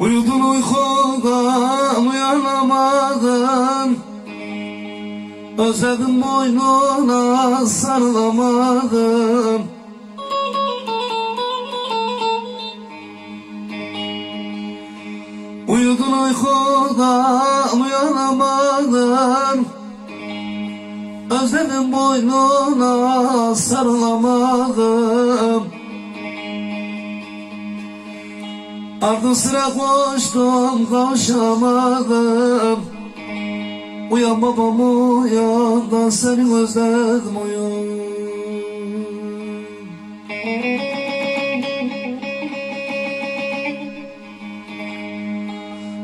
Uyudun uykudan uyanamadın Özledim boynuna sarılamadım. Uyudun uykudan uyanamadın Özledim boynuna sarılamadım. Ardı sıra koştum kavuşamadım Uyan babam uyan da seni özledim uyan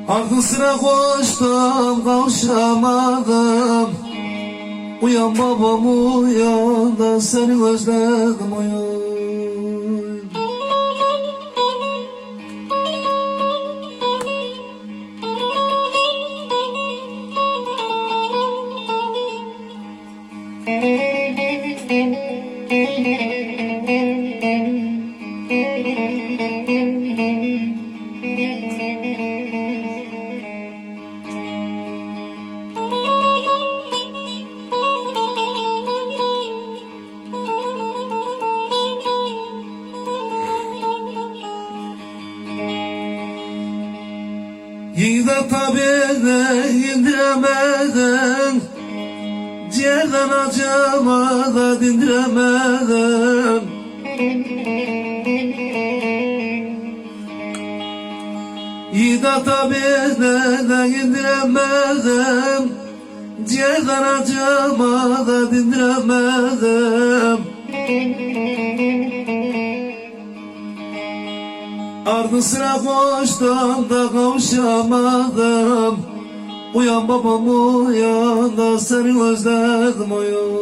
Ardı sıra koştum kavuşamadım. Uyan babam uyan da seni özledim uyan Yine tabi indiremedin Ciğerden acıma da dindiremedin Yine tabi de indiremedim Ciğerden acıma da dindiremedim Ardı sıra koştum da kavuşamadım Uyan babam uyan da seni özledim uyan.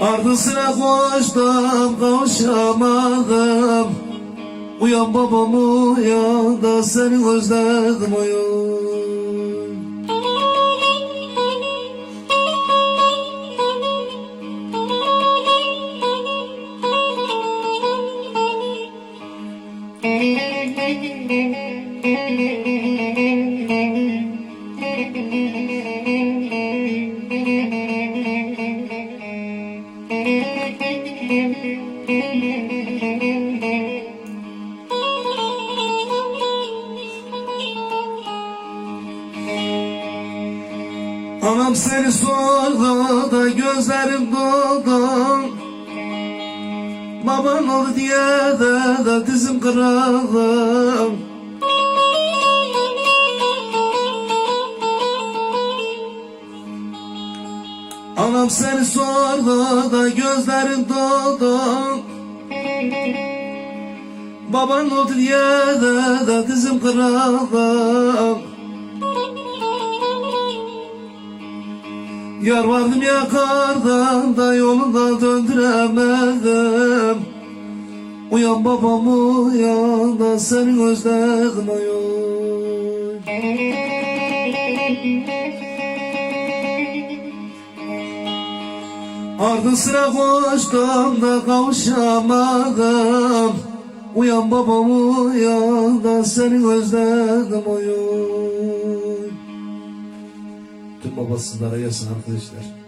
Ardı sıra koştum kavuşamadım. Uyan babam uyan da seni özledim uyan Anam seni sordu da gözlerim doldu Baban oldu diye de, de dizim kırıldı Anam seni sordu da gözlerim doldu. Baban oldu diye de, de dizim kırıldı Yar vardım yakardan da yolunda döndüremedim Uyan babam uyan da seni özledim uyan Ardı sıra koştum da kavuşamadım. Uyan babam uyan da seni özledim uyan Tüm babasızlara yazsın arkadaşlar